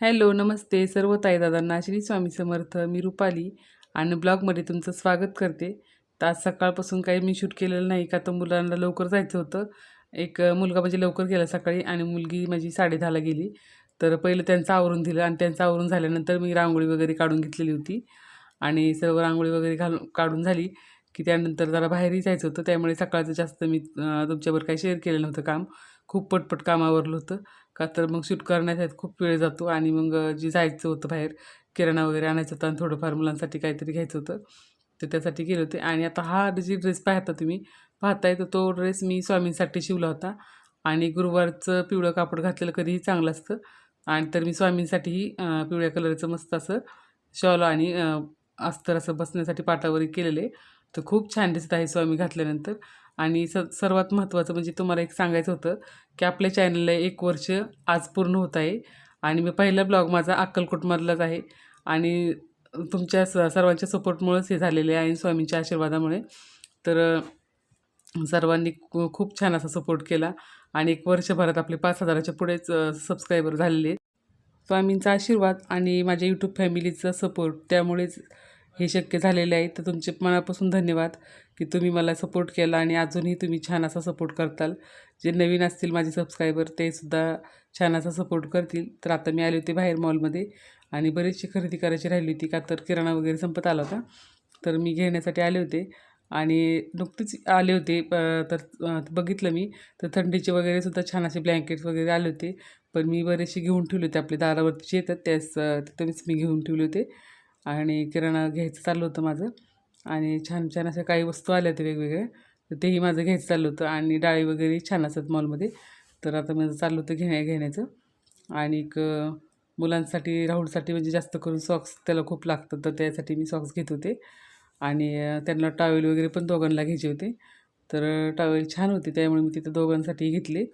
Hello नमस्ते. सर्व ताई दादांना श्री स्वामी समर्थ मी रुपाली आणि ब्लॉगमध्ये तुमचं स्वागत करते. तर आज सकाळपासून काही मी शूट केलेलं नाही का तर मुलांना लवकर जायचं होतं. एक मुलगा म्हणजे लवकर गेला सकाळी आणि मुलगी माझी साडेदहाला गेली. तर पहिलं त्यांचं आवरून दिलं आणि त्यांचं आवरून झाल्यानंतर मी रांगोळी वगैरे काढून घेतलेली होती. आणि सर्व रांगोळी वगैरे घालून काढून झाली की त्यानंतर जरा बाहेरही जायचं होतं. त्यामुळे सकाळचं जास्त मी तुमच्यावर काही शेअर केलं नव्हतं काम. खूप पटपट कामावरलं होतं. का तर मग शूट करण्यासाठी खूप वेळ जातो आणि मग जे जायचं होतं बाहेर किराणा वगैरे आणायचं होतं आणि थोडंफार मुलांसाठी काहीतरी घ्यायचं होतं तर त्यासाठी गेले होते. आणि आता हा जी ड्रेस पाहता तुम्ही पाहताय तर तो ड्रेस मी स्वामींसाठी शिवला होता. आणि गुरुवारचं पिवळं कापड घातलेलं कधीही चांगलं असतं. आणि तर मी स्वामींसाठीही पिवळ्या कलरचं मस्त असं शॉल आणि अस्तर असं बसण्यासाठी पाटावरही केलेले तर खूप छान दिसत आहे स्वामी घातल्यानंतर. आणि स सर्वात महत्त्वाचं म्हणजे तुम्हाला एक सांगायचं होतं की आपल्या चॅनलला एक वर्ष आज पूर्ण होत आहे. आणि मी पहिला ब्लॉग माझा अक्कलकोटमधलाच आहे. आणि तुमच्या स सर्वांच्या सपोर्टमुळेच हे झालेले आहे आणि स्वामींच्या आशीर्वादामुळे. तर सर्वांनी खूप छान असा सपोर्ट केला. आणि एक वर्षभरात आपले पाच हजाराच्या पुढेच सबस्क्रायबर झालेले स्वामींचा आशीर्वाद आणि माझ्या यूट्यूब फॅमिलीचा सपोर्ट त्यामुळेच हे शक्य झालेले आहे. तर तुमचे मनापासून धन्यवाद की तुम्ही मला सपोर्ट केला आणि अजूनही तुम्ही छान असा सपोर्ट करताल. जे नवीन असतील माझे सबस्क्रायबर ते सुद्धा छान असा सपोर्ट करतील. तर आता मी आले होते बाहेर मॉलमध्ये आणि बरीचशी खरेदी करायची राहिली होती. का तर किराणा वगैरे संपत आला होता. तर मी घेण्यासाठी आले होते आणि नुकतेच आले होते. तर बघितलं मी. तर थंडीचे वगैरे सुद्धा छान असे ब्लँकेट्स वगैरे आले होते. पण मी बरेचसे घेऊन ठेवले होते. आपले दारावरती जे येतात त्याच तिथंच मी घेऊन ठेवले होते. आणि किराणा घ्यायचं चाललं होतं माझं. आणि छान छान अशा काही वस्तू आल्या होत्या वेगवेगळ्या. तर तेही माझं घ्यायचं चाललं होतं. आणि डाळी वगैरे छान असतात मॉलमध्ये. तर आता माझं चाललं होतं घेण्या घेण्याचं. आणि एक मुलांसाठी राहुलसाठी म्हणजे जास्त करून सॉक्स त्याला खूप लागतात. तर त्यासाठी मी सॉक्स घेत होते. आणि त्यांना टॉवेल वगैरे पण दोघांना घ्यायचे होते. तर टॉवेल छान होते. त्यामुळे मी तिथं दोघांसाठी घेतले.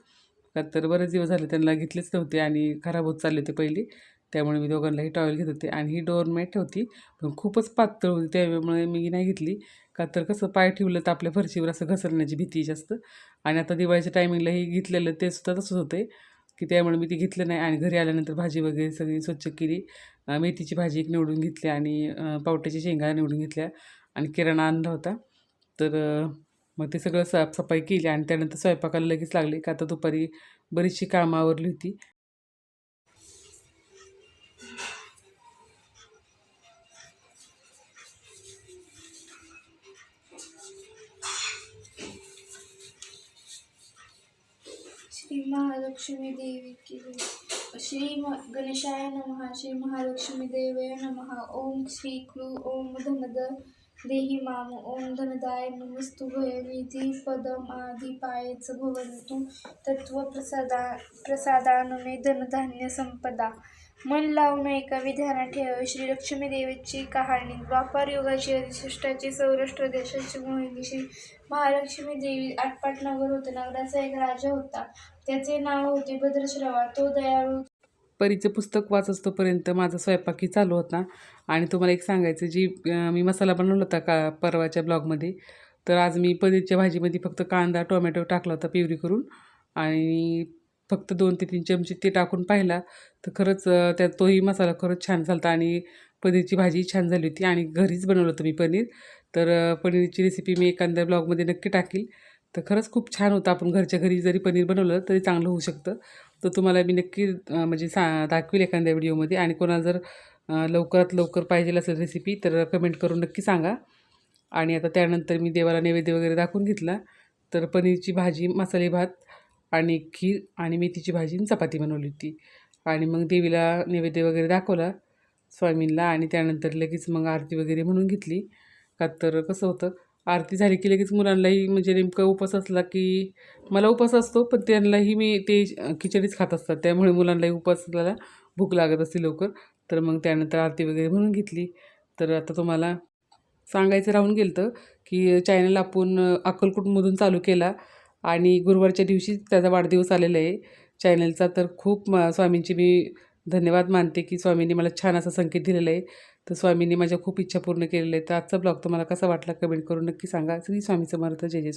का तर बरेच दिवस झाले त्यांना घेतलेच नव्हते आणि खराब होत चालले होते पहिले. त्यामुळे मी दोघांनाही टॉवेल घेत होते आणि ही डोअरमॅट होती पण खूपच पातळ होती. त्यामुळे मी नाही घेतली. का तर कसं पाय ठेवलं तर आपल्या फरशीवर असं घसरण्याची भीती जास्त. आणि आता दिवाळीच्या टायमिंगला ही घेतलेलं ते सुद्धा तसंच होते की त्यामुळे मी ती घेतलं नाही. आणि घरी आल्यानंतर भाजी वगैरे सगळी स्वच्छ केली. मेथीची भाजी एक निवडून घेतली आणि पावट्याची पावट्याच्या शेंगा निवडून घेतल्या आणि किराणा आणला होता. तर मग ते सगळं साफसफाई केली आणि त्यानंतर स्वयंपाकाला लगेच लागले. का आता दुपारी बरीचशी कामं आवरली होती. श्री महालक्ष्मी देवी की श्री म गणेशाय नमः श्री महालक्ष्मी देवय नमः ओम श्री क्लू ओम धनद देहि माम ओम धनदाय नमस्तु भयविधी पदम आदि पायच भवन्तु तत्वप्रसादा प्रसादानुमे धनधान्य संपदा मन लावून एका विधानात ठेव श्री लक्ष्मी देवीची कहाणी. द्वापार युगाची अधिष्ठाची सौराष्ट्र देशाची मोहिनी श्री महालक्ष्मी देवी आटपाट नगर होते. नगराचा एक राजा होता. त्याचे नाव होते भद्रश्रवा. तो दयाळू परीचं पुस्तक वाचतोपर्यंत माझा स्वयंपाकी चालू होता. आणि तुम्हाला एक सांगायचं जी मी मसाला बनवला होता का परवाच्या ब्लॉगमध्ये तर आज मी पनीरच्या भाजीमध्ये फक्त कांदा टोमॅटो टाकला होता प्युरी करून. आणि फक्त दोन ते तीन चमचे ते टाकून पाहिला तर खरंच त्या त्यात तोही मसाला खरंच छान झाला आणि पनीरची भाजी छान झाली होती आणि घरीच बनवलं होतं मी पनीर. तर पनीरची रेसिपी मी एखाद्या ब्लॉगमध्ये नक्की टाकील. तर खरंच खूप छान होतं आपण घरच्या घरी जरी पनीर बनवलं तरी चांगलं होऊ शकतं. तर तुम्हाला मी नक्की म्हणजे सा दाखवेल एखाद्या व्हिडिओमध्ये आणि कोणाला जर लवकरात लवकर पाहिजे असेल रेसिपी तर कमेंट करून नक्की सांगा. आणि आता त्यानंतर मी देवाला नैवेद्य वगैरे दाखवून घेतला. तर पनीरची भाजी मसाले भात आणि खीर आणि मेथीची भाजी आणि चपाती बनवली होती. आणि मग देवीला नैवेद्य वगैरे दाखवला स्वामींना आणि त्यानंतर लगेच मग आरती वगैरे म्हणून घेतली. का तर कसं होतं आरती झाली की लगेच मुलांनाही म्हणजे नेमका उपवास असला की मला उपवास असतो पण त्यांनाही मी ते खिचडीच खात असतात. त्यामुळे मुलांनाही उपवासाला भूक लागत असते लवकर. तर मग त्यानंतर आरती वगैरे म्हणून घेतली. तर आता तुम्हाला सांगायचं राहून गेलं तर की चॅनल आपण अक्कलकोटमधून चालू केला. आणि गुरुवारच्या दिवशी त्याचा वाढदिवस आलेला आहे. चॅनलचा तर खूप म स्वामींची मी धन्यवाद मानते की स्वामींनी मला छान असा संकेत दिलेला आहे. तर स्वामींनी माझ्या खूप इच्छा पूर्ण केलेल्या आहेत. तर आजचा ब्लॉग तुम्हाला कसा वाटला कमेंट करून नक्की सांगा. श्री स्वामी समर्थ. जय जय